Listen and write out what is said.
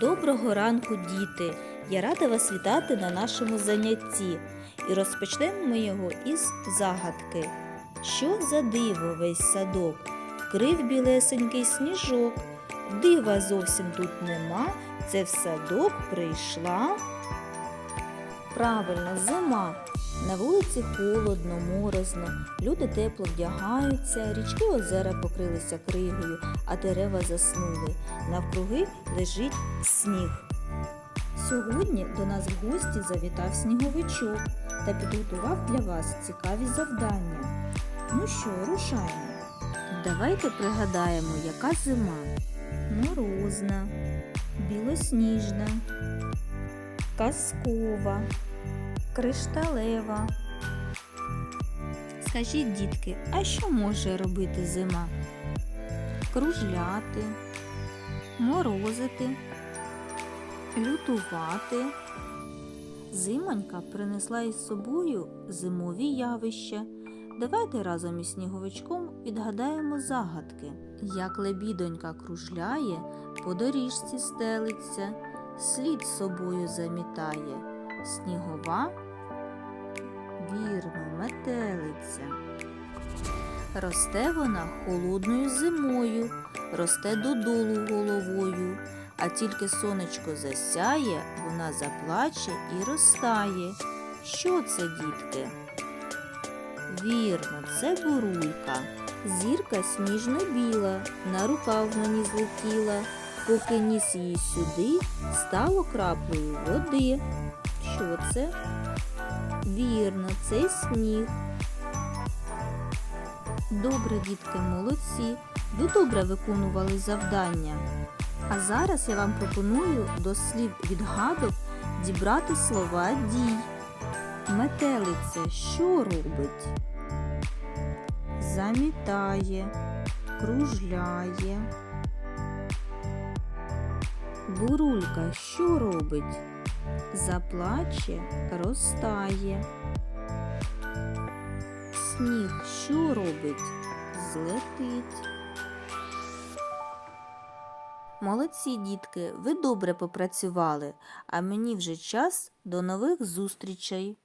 Доброго ранку, діти! Я рада вас вітати на нашому занятті. І розпочнемо ми його із загадки. Що за диво весь садок? Вкрив білесенький сніжок. Дива зовсім тут нема, це в садок прийшла. Правильно, зима. На вулиці холодно, морозно, люди тепло вдягаються, річки озера покрилися кригою, а дерева заснули. Навкруги лежить сніг. Сьогодні до нас в гості завітав сніговичок та підготував для вас цікаві завдання. Ну що, рушаємо. Давайте пригадаємо, яка зима. Морозна, білосніжна, казкова, кришталева. Скажіть, дітки, а що може робити зима? Кружляти, морозити, лютувати. Зимонька принесла із собою зимові явища. Давайте разом із сніговичком відгадаємо загадки. Як лебідонька кружляє, по доріжці стелиться, слід собою замітає. Снігова, вірно, метелиця. Росте вона холодною зимою, росте додолу головою, а тільки сонечко засяє, вона заплаче і розтає. Що це, дітки? Вірно, це бурулька. Зірка сніжно-біла, на рукав мені злетіла, поки ніс її сюди, стало краплею води. Що це? Вірно, це сніг. Добре, дітки, молодці. Ви добре виконували завдання. А зараз я вам пропоную до слів відгадок дібрати слова дій. Метелиця що робить? Замітає, кружляє. Бурулька що робить? Заплаче, розтає. Сніг що робить? Злетить. Молодці, дітки, ви добре попрацювали, а мені вже час до нових зустрічей.